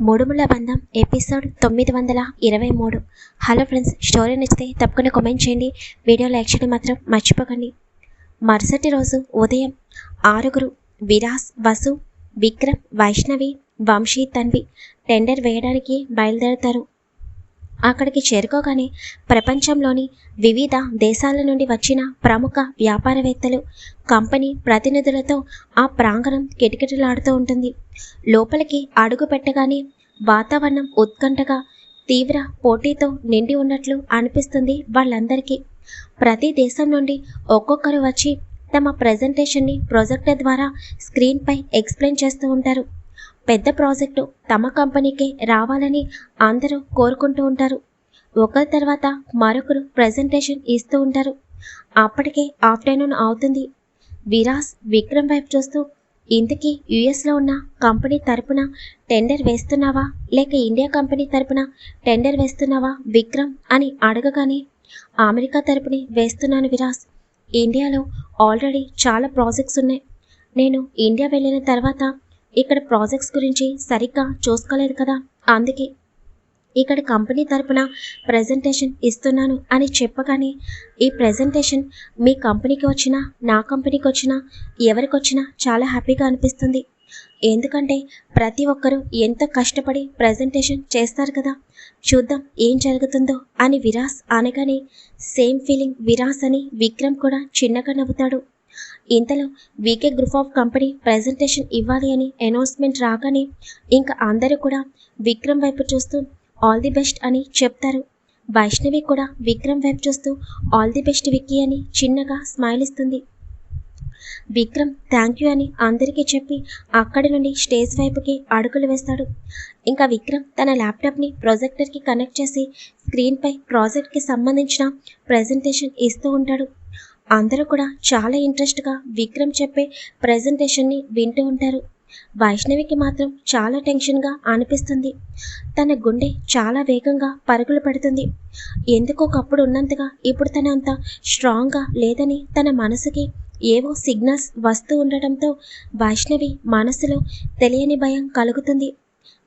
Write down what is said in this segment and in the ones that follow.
మూడుముల బంధం ఎపిసోడ్ తొమ్మిది వందల ఇరవై మూడు. హలో ఫ్రెండ్స్ స్టోరీ నచ్చితే తప్పకుండా కామెంట్ చేయండి. వీడియో లైక్ చేయడం మాత్రం మర్చిపోకండి. మరుసటి రోజు ఉదయం ఆరుగురు విరాస్ వసు విక్రమ్ వైష్ణవి వంశీ తన్వి టెండర్ వేయడానికి బయలుదేరుతారు. అక్కడికి చేరుకోగానే ప్రపంచంలోని వివిధ దేశాల నుండి వచ్చిన ప్రముఖ వ్యాపారవేత్తలు కంపెనీ ప్రతినిధులతో ఆ ప్రాంగణం కిటకిటలాడుతూ ఉంటుంది. లోపలికి అడుగు పెట్టగానే వాతావరణం ఉత్కంఠగా తీవ్ర పోటీతో నిండి ఉన్నట్లు అనిపిస్తుంది వాళ్ళందరికీ. ప్రతి దేశం నుండి ఒక్కొక్కరు వచ్చి తమ ప్రజెంటేషన్ని ప్రొజెక్టర్ ద్వారా స్క్రీన్పై ఎక్స్ప్లెయిన్ చేస్తూ ఉంటారు. పెద్ద ప్రాజెక్టు తమ కంపెనీకే రావాలని అందరూ కోరుకుంటూ ఉంటారు. ఒకరి తర్వాత మరొకరు ప్రజెంటేషన్ ఇస్తూ ఉంటారు. అప్పటికే ఆఫ్టర్నూన్ అవుతుంది. విరాస్ విక్రమ్ వైపు చూస్తూ ఇంతకీ యుఎస్లో ఉన్న కంపెనీ తరపున టెండర్ వేస్తున్నావా? లేక ఇండియా కంపెనీ తరపున టెండర్ వేస్తున్నావా విక్రమ్? అని అడగగానే అమెరికా తరపుని వేస్తున్నాను విరాస్. ఇండియాలో ఆల్రెడీ చాలా ప్రాజెక్ట్స్ ఉన్నాయి. నేను ఇండియా వెళ్ళిన తర్వాత ఇక్కడ ప్రాజెక్ట్స్ గురించి సరిగ్గా చూసుకోలేదు కదా. అందుకే ఇక్కడ కంపెనీ తరపున ప్రజెంటేషన్ ఇస్తున్నాను అని చెప్పగానే ఈ ప్రజెంటేషన్ మీ కంపెనీకి వచ్చినా నా కంపెనీకి వచ్చినా ఎవరికి వచ్చినా చాలా హ్యాపీగా అనిపిస్తుంది. ఎందుకంటే ప్రతి ఒక్కరూ ఎంతో కష్టపడి ప్రజెంటేషన్ చేస్తారు కదా. చూద్దాం ఏం జరుగుతుందో అని విరాస్ అనగానే సేమ్ ఫీలింగ్ విరాస్ అని విక్రమ్ కూడా చిన్నగా నవ్వుతాడు. ఇంతలో V K group of company presentation ఇవ్వాలి అని అనౌన్స్మెంట్ రాగానే ఇంకా అందరూ కూడా విక్రమ్ వైపు చూస్తూ ఆల్ ది బెస్ట్ అని చెప్తారు. వైష్ణవి కూడా విక్రమ్ వైపు చూస్తూ ఆల్ ది బెస్ట్ విక్కీ అని చిన్నగా స్మైల్ ఇస్తుంది. విక్రమ్ థ్యాంక్ యూ అని అందరికీ చెప్పి అక్కడి నుండి స్టేజ్ వైపుకి అడుగులు వేస్తాడు. ఇంకా విక్రమ్ తన ల్యాప్టాప్ని ప్రొజెక్టర్కి కనెక్ట్ చేసి స్క్రీన్పై ప్రాజెక్ట్కి సంబంధించిన ప్రజెంటేషన్ ఇస్తూ ఉంటాడు. అందరూ కూడా చాలా ఇంట్రెస్ట్గా విక్రమ్ చెప్పే ప్రజెంటేషన్ని వింటూ ఉంటారు. వైష్ణవికి మాత్రం చాలా టెన్షన్గా అనిపిస్తుంది. తన గుండె చాలా వేగంగా పరుగులు పెడుతుంది. ఎందుకు ఒకప్పుడు ఉన్నంతగా ఇప్పుడు తన అంత స్ట్రాంగ్గా లేదని తన మనసుకి ఏవో సిగ్నల్స్ వస్తూ ఉండటంతో వైష్ణవి మనసులో తెలియని భయం కలుగుతుంది.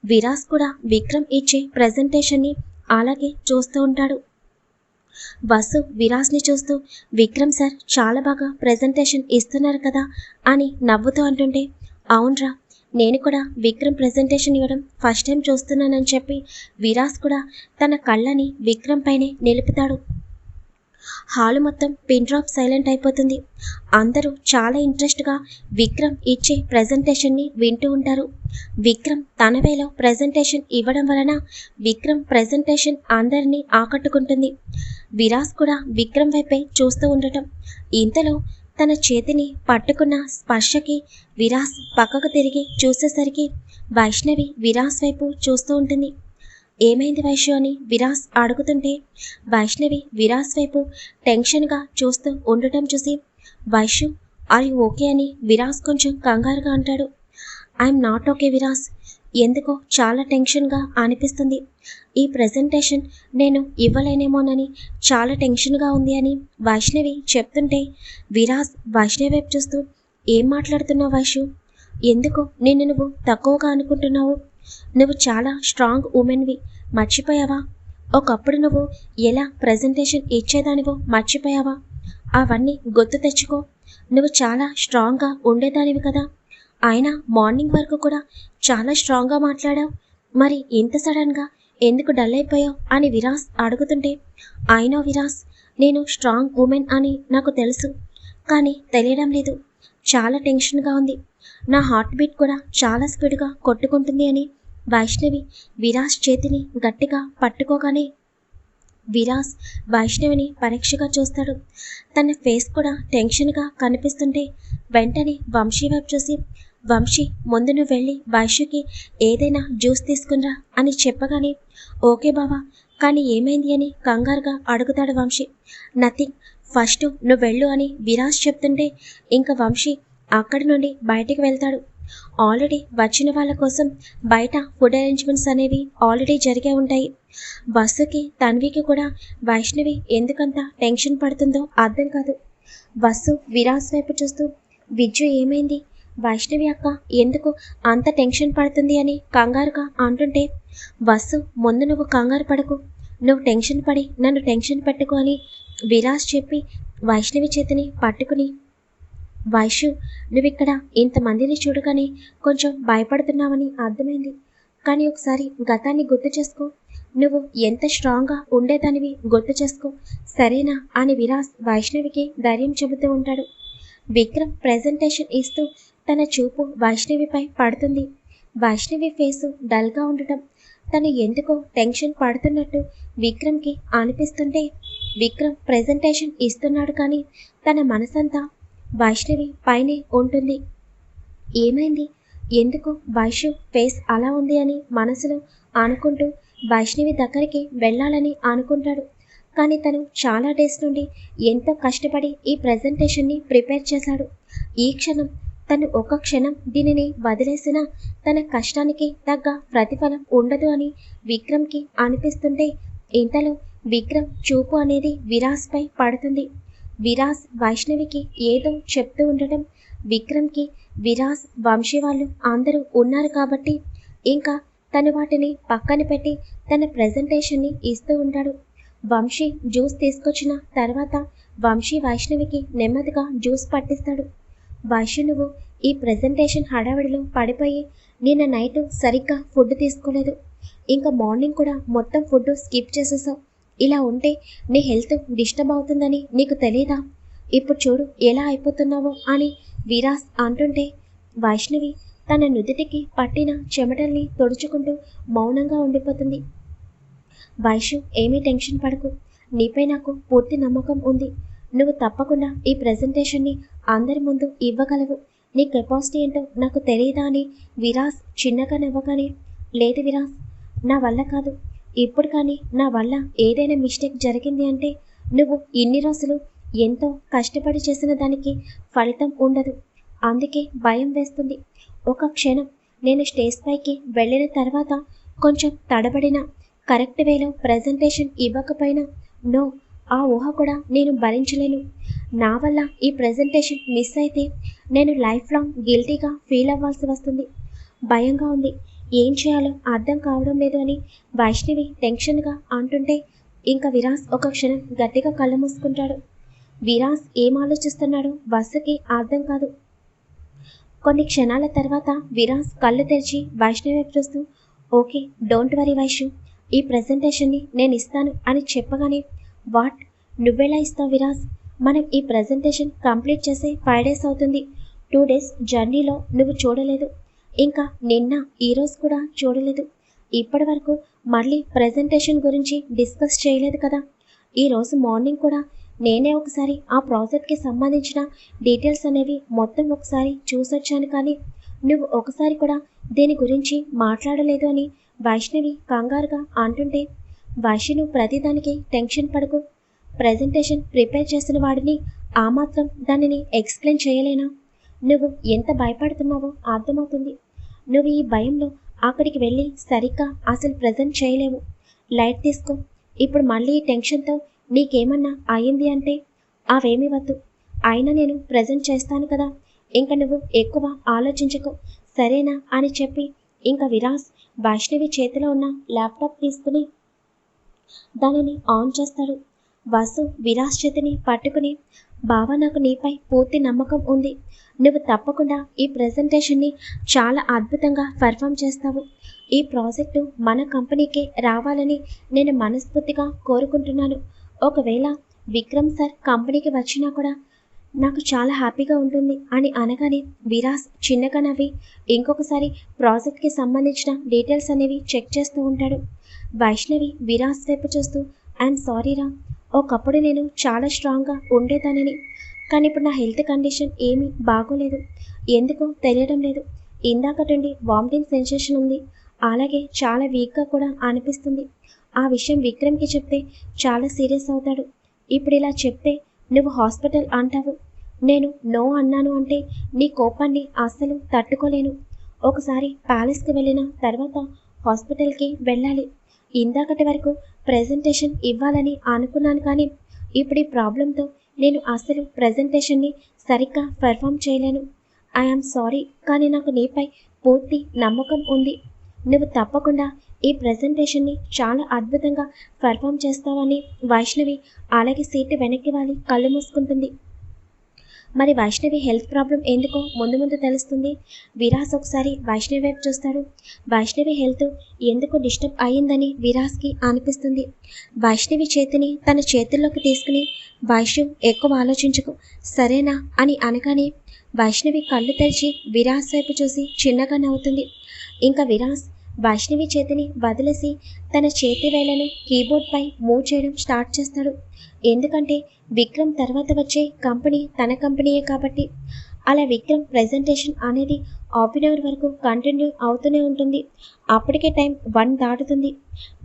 విరాస్ కూడా విక్రమ్ ఇచ్చే ప్రజెంటేషన్ని అలాగే చూస్తూ ఉంటాడు. వసు విరాజ్ని చూస్తూ విక్రమ్ సార్ చాలా బాగా ప్రజెంటేషన్ ఇస్తున్నారు కదా అని నవ్వుతూ అంటుంటే అవునరా నేను కూడా విక్రమ్ ప్రజెంటేషన్ ఇవ్వడం ఫస్ట్ టైం చూస్తున్నానని చెప్పి విరాజ్ కూడా తన కళ్ళని విక్రమ్ పైనే నిలుపుతాడు. హాలు మొత్తం పిన్ డ్రాప్ సైలెంట్ అయిపోతుంది. అందరూ చాలా ఇంట్రెస్ట్గా విక్రమ్ ఇచ్చే ప్రజెంటేషన్ని వింటూ ఉంటారు. విక్రమ్ తన వేలో ప్రజెంటేషన్ ఇవ్వడం వలన విక్రమ్ ప్రజెంటేషన్ అందరినీ ఆకట్టుకుంటుంది. విరాస్ కూడా విక్రమ్ వైపే చూస్తూ ఉండటం. ఇంతలో తన చేతిని పట్టుకున్న స్పర్శకి విరాస్ పక్కకు తిరిగి చూసేసరికి వైష్ణవి విరాస్ వైపు చూస్తూ ఉంటుంది. ఏమైంది వైశ్యు అని విరాస్ అడుగుతుంటే వైష్ణవి విరాస్ వైపు టెన్షన్గా చూస్తూ ఉండటం చూసి వైశ్యు ఆర్ యు ఓకే అని విరాస్ కొంచెం కంగారుగా అంటాడు. I'm not okay Viraj. ఎందుకో చాలా టెన్షన్గా అనిపిస్తుంది. ఈ ప్రజెంటేషన్ నేను ఇవ్వలేనేమోనని చాలా టెన్షన్గా ఉంది అని వైష్ణవి చెప్తుంటే విరాజ్ వైష్ణవి వైపు చూస్తూ ఏం మాట్లాడుతున్నావు వైషు ఎందుకు నిన్ను నువ్వు తక్కువగా అనుకుంటున్నావు? నువ్వు చాలా స్ట్రాంగ్ ఉమెన్వి మర్చిపోయావా? ఒకప్పుడు నువ్వు ఎలా ప్రజెంటేషన్ ఇచ్చేదానివో మర్చిపోయావా? అవన్నీ గుర్తు తెచ్చుకో. నువ్వు చాలా స్ట్రాంగ్గా ఉండేదానివి కదా. ఆయన మార్నింగ్ వరకు కూడా చాలా స్ట్రాంగ్గా మాట్లాడావు. మరి ఇంత సడన్గా ఎందుకు డల్ అయిపోయావు అని విరాస్ అడుగుతుంటే అయినో విరాస్ నేను స్ట్రాంగ్ ఉమెన్ అని నాకు తెలుసు. కానీ తెలియడం లేదు. చాలా టెన్షన్గా ఉంది. నా హార్ట్ బీట్ కూడా చాలా స్పీడ్గా కొట్టుకుంటుంది అని వైష్ణవి విరాజ్ చేతిని గట్టిగా పట్టుకోగానే విరాస్ వైష్ణవిని పరీక్షగా చూస్తాడు. తన ఫేస్ కూడా టెన్షన్గా కనిపిస్తుంటే వెంటనే వంశీ వైపు చూసి వంశీ ముందు నువ్వు వెళ్ళి వైశ్యుకి ఏదైనా జ్యూస్ తీసుకునిరా అని చెప్పగానే ఓకే బావా కానీ ఏమైంది అని కంగారుగా అడుగుతాడు వంశీ. నథింగ్ ఫస్ట్ నువ్వు వెళ్ళు అని విరాజ్ చెప్తుంటే ఇంకా వంశీ అక్కడి నుండి బయటికి వెళ్తాడు. ఆల్రెడీ వచ్చిన వాళ్ళ కోసం బయట ఫుడ్ అరేంజ్మెంట్స్ అనేవి ఆల్రెడీ జరిగే ఉంటాయి. బస్సుకి తన్వికి కూడా వైష్ణవి ఎందుకంత టెన్షన్ పడుతుందో అర్థం కాదు. బస్సు విరాస్ వైపు చూస్తూ విద్యు ఏమైంది? వైష్ణవి అక్క ఎందుకు అంత టెన్షన్ పడుతుంది అని కంగారుగా అంటుంటే బస్సు ముందు నువ్వు కంగారు పడకు. నువ్వు టెన్షన్ పడి నన్ను టెన్షన్ పెట్టుకో అని విరాజ్ చెప్పి వైష్ణవి చేతిని పట్టుకుని వైషు నువ్విక్కడ ఇంతమందిని చూడగానే కొంచెం భయపడుతున్నావని అర్థమైంది. కానీ ఒకసారి గతాన్ని గుర్తు చేసుకో. నువ్వు ఎంత స్ట్రాంగ్గా ఉండేదానివి గుర్తు చేసుకో. సరేనా? అని విరాస్ వైష్ణవికి ధైర్యం చెబుతూ ఉంటాడు. విక్రమ్ ప్రెజెంటేషన్ ఇస్తూ తన చూపు వైష్ణవిపై పడుతుంది. వైష్ణవి ఫేసు డల్గా ఉండటం తను ఎందుకో టెన్షన్ పడుతున్నట్టు విక్రమ్కి అనిపిస్తుంటే విక్రమ్ ప్రెజెంటేషన్ ఇస్తున్నాడు కానీ తన మనసంతా వైష్ణవి పైనే ఉంటుంది. ఏమైంది? ఎందుకు వైష్ణవ్ ఫేస్ అలా ఉంది అని మనసులో అనుకుంటూ వైష్ణవి దగ్గరికి వెళ్ళాలని అనుకుంటాడు. కానీ తను చాలా డేస్ నుండి ఎంతో కష్టపడి ఈ ప్రజెంటేషన్ని ప్రిపేర్ చేశాడు. ఈ క్షణం తను ఒక క్షణం దీనిని వదిలేసినా తన కష్టానికి తగ్గ ప్రతిఫలం ఉండదు అని విక్రమ్కి అనిపిస్తుంటే ఇంతలో విక్రమ్ చూపు అనేది విరాస్పై పడుతుంది. విరాస్ వైష్ణవికి ఏదో చెప్తూ ఉండటం విక్రమ్కి విరాస్ వంశీ వాళ్ళు అందరూ ఉన్నారు కాబట్టి ఇంకా తను వాటిని పక్కన పెట్టి తన ప్రజెంటేషన్ని ఇస్తూ ఉంటాడు. వంశీ జ్యూస్ తీసుకొచ్చిన తర్వాత వంశీ వైష్ణవికి నెమ్మదిగా జ్యూస్ పట్టిస్తాడు. వైషు నువ్వు ఈ ప్రజెంటేషన్ హడావిడిలో పడిపోయి నిన్న నైట్ సరిగ్గా ఫుడ్ తీసుకోలేదు. ఇంకా మార్నింగ్ కూడా మొత్తం ఫుడ్ స్కిప్ చేసేసావు. ఇలా ఉంటే నీ హెల్త్ డిస్టర్బ్ అవుతుందని నీకు తెలియదా ఇప్పుడు చూడు ఎలా అయిపోతున్నావో అని విరాస్ అంటుంటే వైష్ణవి తన నుదిటికి పట్టిన చెమటల్ని తుడుచుకుంటూ మౌనంగా ఉండిపోతుంది. వైషు ఏమీ టెన్షన్ పడకు. నీపై నాకు పూర్తి నమ్మకం ఉంది. నువ్వు తప్పకుండా ఈ ప్రజెంటేషన్ని అందరి ముందు ఇవ్వగలవు. నీ కెపాసిటీ ఏంటో నాకు తెలియదా అని విరాస్ చిన్నగా నవ్వగానే లేదు విరాస్ నా వల్ల కాదు. ఇప్పుడు కానీ నా వల్ల ఏదైనా మిస్టేక్ జరిగింది అంటే నువ్వు ఇన్ని రోజులు ఎంతో కష్టపడి చేసిన దానికి ఫలితం ఉండదు. అందుకే భయం వేస్తుంది. ఒక క్షణం నేను స్టేజ్ పైకి వెళ్ళిన తర్వాత కొంచెం తడబడిన కరెక్ట్ వేలో ప్రజెంటేషన్ ఇవ్వకపోయినా నో ఆ ఊహ కూడా నేను భరించలేను. నా వల్ల ఈ ప్రజెంటేషన్ మిస్ అయితే నేను లైఫ్ లాంగ్ గిల్టీగా ఫీల్ అవ్వాల్సి వస్తుంది. భయంగా ఉంది. ఏం చేయాలో అర్థం కావడం లేదు అని వైష్ణవి టెన్షన్గా అంటుంటే ఇంకా విరాస్ ఒక క్షణం గట్టిగా కళ్ళు మూసుకుంటాడు. విరాస్ ఏం ఆలోచిస్తున్నాడో వసుకి అర్థం కాదు. కొన్ని క్షణాల తర్వాత విరాస్ కళ్ళు తెరిచి వైష్ణవి చూస్తూ ఓకే డోంట్ వరీ వైషు ఈ ప్రజెంటేషన్ని నేను ఇస్తాను అని చెప్పగానే వాట్? నువ్వెలా ఇస్తావు విరాస్? మనం ఈ ప్రజెంటేషన్ కంప్లీట్ చేసే ఫైవ్ డేస్ అవుతుంది. టూ డేస్ జర్నీలో నువ్వు చూడలేదు. ఇంకా నిన్న ఈరోజు కూడా చూడలేదు. ఇప్పటి వరకు మళ్ళీ ప్రజెంటేషన్ గురించి డిస్కస్ చేయలేదు కదా. ఈరోజు మార్నింగ్ కూడా నేనే ఒకసారి ఆ ప్రాజెక్ట్కి సంబంధించిన డీటెయిల్స్ అనేవి మొత్తం ఒకసారి చూసొచ్చాను కానీ నువ్వు ఒకసారి కూడా దీని గురించి మాట్లాడలేదు అని వైష్ణవి కంగారుగా అంటుంటే వైష్ణు ప్రతిదానికి టెన్షన్ పడకు. ప్రజెంటేషన్ ప్రిపేర్ చేసిన వాడిని ఆ మాత్రం దానిని ఎక్స్ప్లెయిన్ చేయలేనా? నువ్వు ఎంత భయపడుతున్నావో అర్థమవుతుంది. నువ్వు ఈ భయంలో అక్కడికి వెళ్ళి సరిగ్గా అసలు ప్రజెంట్ చేయలేవు. లైట్ తీసుకో. ఇప్పుడు మళ్ళీ ఈ టెన్షన్తో నీకేమన్నా అయింది అంటే అవేమీ వద్దు. అయినా నేను ప్రజెంట్ చేస్తాను కదా. ఇంకా నువ్వు ఎక్కువ ఆలోచించకు. సరేనా అని చెప్పి ఇంకా విరాస్ వైష్ణవి చేతిలో ఉన్న ల్యాప్టాప్ తీసుకుని దానిని ఆన్ చేస్తాడు. వాసు విరాస్చతిని పట్టుకుని బావ నాకు నీపై పూర్తి నమ్మకం ఉంది. నువ్వు తప్పకుండా ఈ ప్రజెంటేషన్ని చాలా అద్భుతంగా పర్ఫామ్ చేస్తావు. ఈ ప్రాజెక్టు మన కంపెనీకే రావాలని నేను మనస్ఫూర్తిగా కోరుకుంటున్నాను. ఒకవేళ విక్రమ్ సార్ కంపెనీకి వచ్చినా కూడా నాకు చాలా హ్యాపీగా ఉంటుంది అని అనగానే విరాస్ చిన్నగా నవ్వి ఇంకొకసారి ప్రాజెక్ట్కి సంబంధించిన డీటెయిల్స్ అనేవి చెక్ చేస్తూ ఉంటాడు. వైష్ణవి విరాస్ వైపు చూస్తూ ఐఎమ్ సారీ రా ఒకప్పుడు నేను చాలా స్ట్రాంగ్గా ఉండేదానిని. కానీ ఇప్పుడు నా హెల్త్ కండిషన్ ఏమీ బాగోలేదు. ఎందుకో తెలియడం లేదు. ఇందాక నుండి వామిటింగ్ సెన్సేషన్ ఉంది. అలాగే చాలా వీక్గా కూడా అనిపిస్తుంది. ఆ విషయం విక్రమ్కి చెప్తే చాలా సీరియస్ అవుతాడు. ఇప్పుడు ఇలా చెప్తే నువ్వు హాస్పిటల్ అంటావు. నేను నో అన్నాను అంటే నీ కోపాన్ని అస్సలు తట్టుకోలేను. ఒకసారి ప్యాలెస్కి వెళ్ళిన తర్వాత హాస్పిటల్కి వెళ్ళాలి. ఇందాకటి వరకు ప్రజెంటేషన్ ఇవ్వాలని అనుకున్నాను కానీ ఇప్పుడు ఈ ప్రాబ్లంతో నేను అసలు ప్రజెంటేషన్ని సరిగ్గా పెర్ఫామ్ చేయలేను. ఐఆమ్ సారీ కానీ నాకు నీపై పూర్తి నమ్మకం ఉంది. నువ్వు తప్పకుండా ఈ ప్రజెంటేషన్ని చాలా అద్భుతంగా పెర్ఫామ్ చేస్తావని వైష్ణవి అలాగే సీటు వెనక్కి వాలి కళ్ళు మూసుకుంటుంది. మరి వైష్ణవి హెల్త్ ప్రాబ్లం ఎందుకో? ముందు ముందు తెలుస్తుంది. విరాస్ ఒకసారి వైష్ణవి వైపు చూస్తాడు. వైష్ణవి హెల్త్ ఎందుకు డిస్టర్బ్ అయ్యిందని విరాస్కి అనిపిస్తుంది. వైష్ణవి చేతిని తన చేతుల్లోకి తీసుకుని వైష్ణవ్ ఎక్కువ ఆలోచించకు. సరేనా? అని అనగానే వైష్ణవి కళ్ళు తెరిచి విరాస్ వైపు చూసి చిన్నగా నవ్వుతుంది. ఇంకా విరాస్ వైష్ణవి చేతిని వదిలేసి తన చేతి వేలను కీబోర్డ్పై మూవ్ చేయడం స్టార్ట్ చేస్తాడు. ఎందుకంటే విక్రమ్ తర్వాత వచ్చే కంపెనీ తన కంపెనీయే కాబట్టి అలా విక్రమ్ ప్రెజెంటేషన్ అనేది హాఫ్ అన్ అవర్ వరకు కంటిన్యూ అవుతూనే ఉంటుంది. అప్పటికే టైం వన్ దాటుతుంది.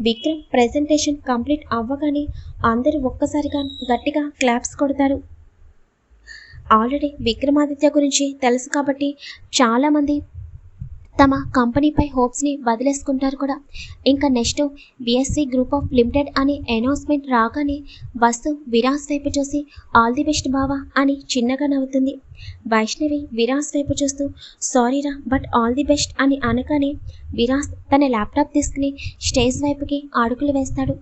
విక్రమ్ ప్రెజెంటేషన్ కంప్లీట్ అవ్వగానే అందరూ ఒక్కసారిగా గట్టిగా క్లాప్స్ కొడతారు. ఆల్రెడీ విక్రమాదిత్య గురించి తెలుసు కాబట్టి చాలామంది తమ కంపెనీపై హోప్స్ని వదిలేసుకుంటారు కూడా. ఇంకా next BSC group of limited అనే అనౌన్స్మెంట్ రాగానే వస్తు విరాస్ వైపు చూసి ఆల్ ది బెస్ట్ బావా అని చిన్నగా నవ్వుతుంది. వైష్ణవి విరాస్ వైపు చూస్తూ సారీరా బట్ ఆల్ ది బెస్ట్ అని అనగానే విరాస్ తన ల్యాప్టాప్ తీసుకుని స్టేజ్ వైపుకి అడుగులు వేస్తాడు.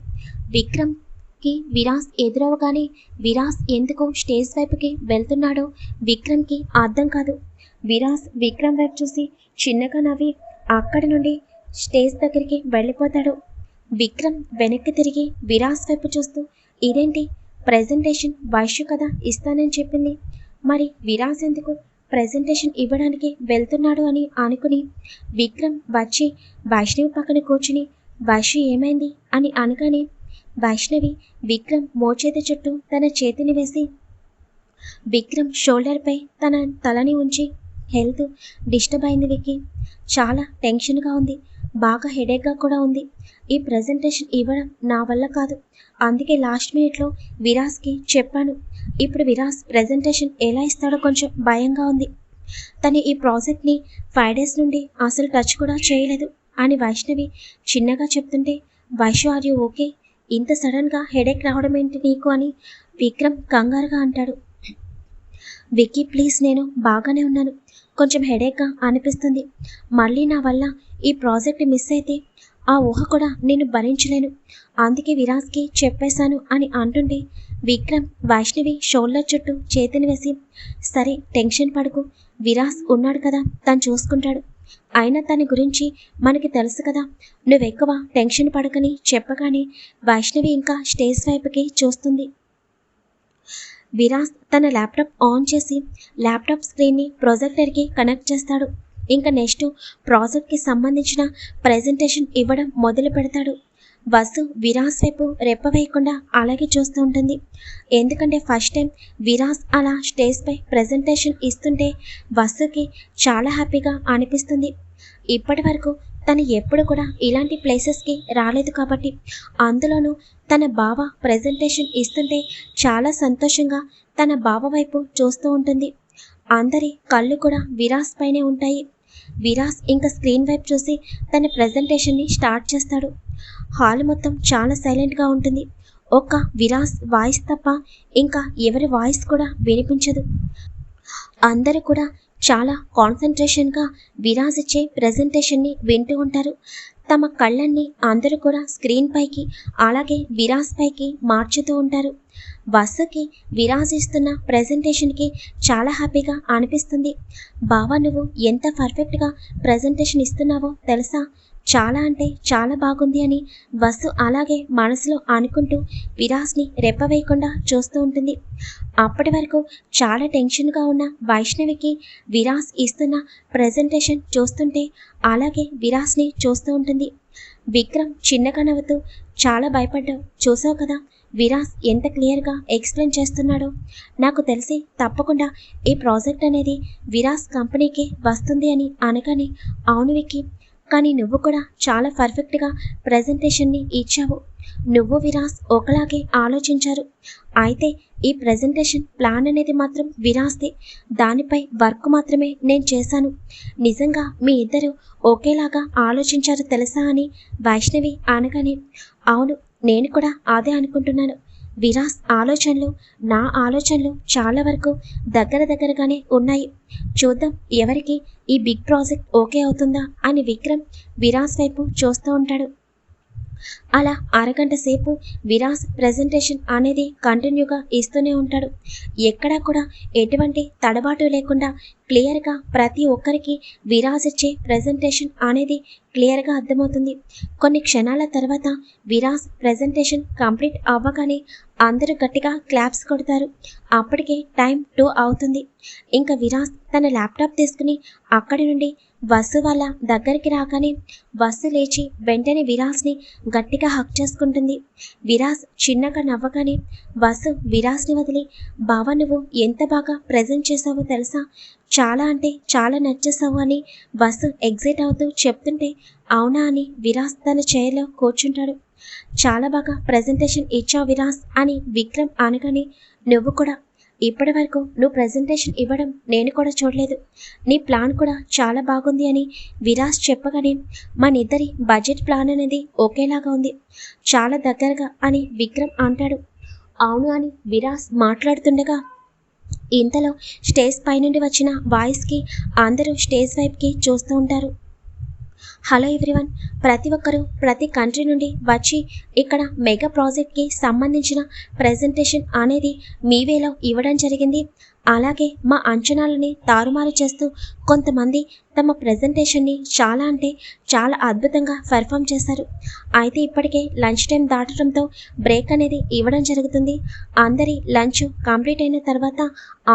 విక్రమ్కి విరాస్ ఎదురవగానే విరాస్ ఎందుకు స్టేజ్ వైపుకి వెళ్తున్నాడో విక్రమ్కి అర్థం కాదు. విరాస్ విక్రమ్ వైపు చూసి చిన్నగా నవ్వి అక్కడి నుండి స్టేజ్ దగ్గరికి వెళ్ళిపోతాడు. విక్రమ్ వెనక్కి తిరిగి విరాస్ వైపు చూస్తూ ఇదేంటి? ప్రెజెంటేషన్ వైశ్య కదా ఇస్తానని చెప్పింది. మరి విరాస్ ఎందుకు ప్రెజెంటేషన్ ఇవ్వడానికి వెళ్తున్నాడు అని అనుకుని విక్రమ్ వచ్చి వైష్ణవి పక్కన కూర్చుని వైష్ణవి ఏమైంది? అని అనగానే వైష్ణవి విక్రమ్ మోచేతి చుట్టూ తన చేతిని వేసి విక్రమ్ షోల్డర్పై తన తలని ఉంచి హెల్త్ డిస్టర్బ్ అయింది వికి చాలా టెన్షన్గా ఉంది. బాగా హెడేక్గా కూడా ఉంది. ఈ ప్రజెంటేషన్ ఇవ్వడం నా వల్ల కాదు. అందుకే లాస్ట్ మినిట్లో విరాస్కి చెప్పాను. ఇప్పుడు విరాస్ ప్రజెంటేషన్ ఎలా ఇస్తాడో కొంచెం భయంగా ఉంది. తను ఈ ప్రాజెక్ట్ని ఫైవ్ డేస్ నుండి అసలు టచ్ కూడా చేయలేదు అని వైష్ణవి చిన్నగా చెప్తుంటే వైషు ఆర్ యూ ఓకే? ఇంత సడన్గా హెడేక్ రావడం ఏంటి నీకు? అని విక్రమ్ కంగారుగా అంటాడు. విక్కీ ప్లీజ్ నేను బాగానే ఉన్నాను. కొంచెం హెడేక్గా అనిపిస్తుంది. మళ్ళీ నా వల్ల ఈ ప్రాజెక్ట్ మిస్ అయితే ఆ ఊహ కూడా నేను భరించలేను. అందుకే విరాజ్కి చెప్పేశాను అని అంటుంటే విక్రమ్ వైష్ణవి షోల్డర్ చుట్టూ చేతిని వేసి సరే టెన్షన్ పడకు. విరాస్ ఉన్నాడు కదా తను చూసుకుంటాడు. అయినా తన గురించి మనకి తెలుసు కదా నువ్వెక్కువ టెన్షన్ పడకని చెప్పగానే వైష్ణవి ఇంకా స్టేజ్ వైపుకి చూస్తుంది. విరాస్ తన ల్యాప్టాప్ ఆన్ చేసి ల్యాప్టాప్ స్క్రీన్ని ప్రొజెక్టర్కి కనెక్ట్ చేస్తాడు. ఇంకా నెక్స్ట్ ప్రాజెక్ట్కి సంబంధించిన ప్రజెంటేషన్ ఇవ్వడం మొదలు పెడతాడు. వసు విరాస్ వైపు రెప్ప వేయకుండా అలాగే చూస్తూ ఉంటుంది. ఎందుకంటే ఫస్ట్ టైం విరాస్ అలా స్టేజ్పై ప్రజెంటేషన్ ఇస్తుంటే వసుకి చాలా హ్యాపీగా అనిపిస్తుంది. ఇప్పటి వరకు తను ఎప్పుడు కూడా ఇలాంటి ప్లేసెస్కి రాలేదు కాబట్టి అందులోనూ తన బావ ప్రజెంటేషన్ ఇస్తుంటే చాలా సంతోషంగా తన బావ వైపు చూస్తూ ఉంటుంది. అందరి కళ్ళు కూడా విరాస్ పైనే ఉంటాయి. విరాస్ ఇంకా స్క్రీన్ వైపు చూసి తన ప్రజెంటేషన్ని స్టార్ట్ చేస్తాడు. హాల్ మొత్తం చాలా సైలెంట్గా ఉంటుంది. ఒక్క విరాస్ వాయిస్ తప్ప ఇంకా ఎవరి వాయిస్ కూడా వినిపించదు. అందరూ కూడా చాలా కాన్సన్ట్రేషన్గా విరాజ్ ఇచ్చే ప్రజెంటేషన్ని వింటూ ఉంటారు. తమ కళ్ళన్ని అందరూ కూడా స్క్రీన్ పైకి అలాగే విరాజ్ పైకి మార్చుతూ ఉంటారు. వసుకి విరాజ్ ఇస్తున్న ప్రజెంటేషన్కి చాలా హ్యాపీగా అనిపిస్తుంది. బావా నువ్వు ఎంత పర్ఫెక్ట్గా ప్రజెంటేషన్ ఇస్తున్నావో తెలుసా? చాలా అంటే చాలా బాగుంది అని వసు అలాగే మనసులో అనుకుంటూ విరాస్ని రెప్పవేయకుండా చూస్తూ ఉంటుంది. అప్పటి వరకు చాలా టెన్షన్గా ఉన్న వైష్ణవికి విరాస్ ఇస్తున్న ప్రజెంటేషన్ చూస్తుంటే అలాగే విరాస్ని చూస్తూ ఉంటుంది. విక్రమ్ చిన్నగా నవ్వుతూ చాలా భయపడ్డావు చూసావు కదా విరాస్ ఎంత క్లియర్గా ఎక్స్ప్లెయిన్ చేస్తున్నాడో. నాకు తెలిసి తప్పకుండా ఈ ప్రాజెక్ట్ అనేది విరాస్ కంపెనీకి వస్తుంది అని అనగానే అవును విక్కి కానీ నువ్వు కూడా చాలా పర్ఫెక్ట్గా ప్రజెంటేషన్ని ఇచ్చావు. నువ్వు విరాస్ ఒకలాగే ఆలోచించారు. అయితే ఈ ప్రజెంటేషన్ ప్లాన్ అనేది మాత్రం విరాస్తే దానిపై వర్క్ మాత్రమే నేను చేశాను. నిజంగా మీ ఇద్దరు ఒకేలాగా ఆలోచించారు తెలుసా అని వైష్ణవి అనగానే అవును నేను కూడా అదే అనుకుంటున్నాను. విరాస్ ఆలోచనలు నా ఆలోచనలు చాలా వరకు దగ్గర దగ్గరగానే ఉన్నాయి. చూద్దాం ఎవరికి ఈ బిగ్ ప్రాజెక్ట్ ఓకే అవుతుందా అని విక్రమ్ విరాస్ వైపు చూస్తూ ఉంటాడు. అలా అరగంట సేపు విరాస్ ప్రజెంటేషన్ అనేది కంటిన్యూగా ఇస్తూనే ఉంటాడు. ఎక్కడా కూడా ఎటువంటి తడబాటు లేకుండా క్లియర్గా ప్రతి ఒక్కరికి విరాజ్ ఇచ్చే ప్రజెంటేషన్ అనేది క్లియర్గా అర్థమవుతుంది. కొన్ని క్షణాల తర్వాత విరాస్ ప్రజెంటేషన్ కంప్లీట్ అవ్వగానే అందరూ గట్టిగా క్లాప్స్ కొడతారు. అప్పటికే టైం టూ అవుతుంది. ఇంకా విరాస్ తన ల్యాప్టాప్ తీసుకుని అక్కడి నుండి వసు వాళ్ళ దగ్గరికి రాగానే వసు లేచి వెంటనే విరాస్ని గట్టిగా హక్ చేసుకుంటుంది. విరాస్ చిన్నగా నవ్వగానే వసు విరాస్ని వదిలి బావ నువ్వు ఎంత బాగా ప్రజెంట్ చేసావో తెలుసా? చాలా అంటే చాలా నచ్చేసావు అని వసు ఎగ్జైట్ అవుతూ చెప్తుంటే అవునా అని విరాస్ తన చైర్లో కూర్చుంటాడు. చాలా బాగా ప్రజెంటేషన్ ఇచ్చావు విరాస్ అని విక్రమ్ అనగానే నువ్వు కూడా ఇప్పటి వరకు నువ్వు ప్రజెంటేషన్ ఇవ్వడం నేను కూడా చూడలేదు. నీ ప్లాన్ కూడా చాలా బాగుంది అని విరాస్ చెప్పగానే మనిద్దరి బడ్జెట్ ప్లాన్ అనేది ఒకేలాగా ఉంది. చాలా దగ్గరగా అని విక్రమ్ అంటాడు. అవును అని విరాస్ మాట్లాడుతుండగా ఇంతలో స్టేజ్ పైనుండి వచ్చిన వాయిస్కి అందరూ స్టేజ్ వైపుకి చూస్తూ ఉంటారు. హలో ఎవ్రీవన్ ప్రతి ఒక్కరూ ప్రతి కంట్రీ నుండి వచ్చి ఇక్కడ మెగా ప్రాజెక్ట్కి సంబంధించిన ప్రజెంటేషన్ అనేది మీ వేలో ఇవ్వడం జరిగింది. అలాగే మా అంచనాలని తారుమారు చేస్తూ కొంతమంది తమ ప్రజెంటేషన్ని చాలా అంటే చాలా అద్భుతంగా పెర్ఫామ్ చేశారు అయితే ఇప్పటికే లంచ్ టైం దాటడంతో బ్రేక్ అనేది ఇవ్వడం జరుగుతుంది. అందరి లంచ్ కంప్లీట్ అయిన తర్వాత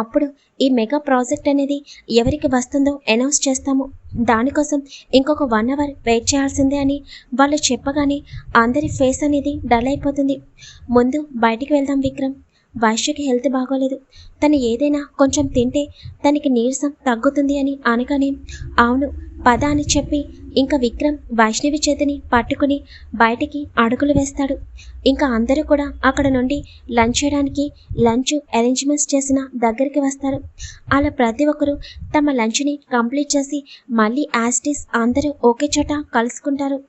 అప్పుడు ఈ మెగా ప్రాజెక్ట్ అనేది ఎవరికి వస్తుందో అనౌన్స్ చేస్తాము. దానికోసం ఇంకొక వన్ అవర్ వెయిట్ చేయాల్సిందే అని వాళ్ళు చెప్పగానే అందరి ఫేస్ అనేది డల్ అయిపోతుంది. ముందు బయటికి వెళ్దాం విక్రమ్. వైశ్యకి హెల్త్ బాగోలేదు. తను ఏదైనా కొంచెం తింటే తనకి నీరసం తగ్గుతుంది అని అనగానే అవును పద అని చెప్పి ఇంకా విక్రమ్ వైష్ణవి చేతిని పట్టుకుని బయటికి అడుగులు వేస్తాడు. ఇంకా అందరూ కూడా అక్కడ నుండి లంచ్ చేయడానికి లంచ్ అరేంజ్మెంట్స్ చేసిన దగ్గరికి వస్తారు. అలా ప్రతి ఒక్కరూ తమ లంచ్ని కంప్లీట్ చేసి మళ్ళీ యాస్టిస్ అందరూ ఒకే చోట కలుసుకుంటారు.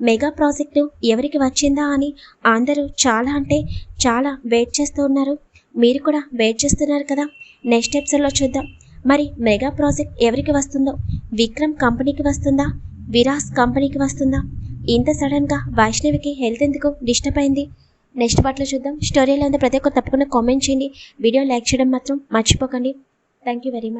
మెగా ప్రాజెక్టు ఎవరికి వచ్చిందా అని అందరూ చాలా అంటే చాలా వెయిట్ చేస్తూ ఉన్నారు. మీరు కూడా వెయిట్ చేస్తున్నారు కదా? నెక్స్ట్ ఎపిసోడ్లో చూద్దాం. మరి మెగా ప్రాజెక్ట్ ఎవరికి వస్తుందో? విక్రమ్ కంపెనీకి వస్తుందా? విరాస్ కంపెనీకి వస్తుందా? ఇంత సడన్గా వైష్ణవికి హెల్త్ ఎందుకు డిస్టర్బ్ అయింది? నెక్స్ట్ పార్ట్లో చూద్దాం. స్టోరీలో ఉంది ప్రతి ఒక్కరు తప్పకుండా కామెంట్ చేయండి. వీడియో లైక్ చేయడం మాత్రం మర్చిపోకండి. Thank you very much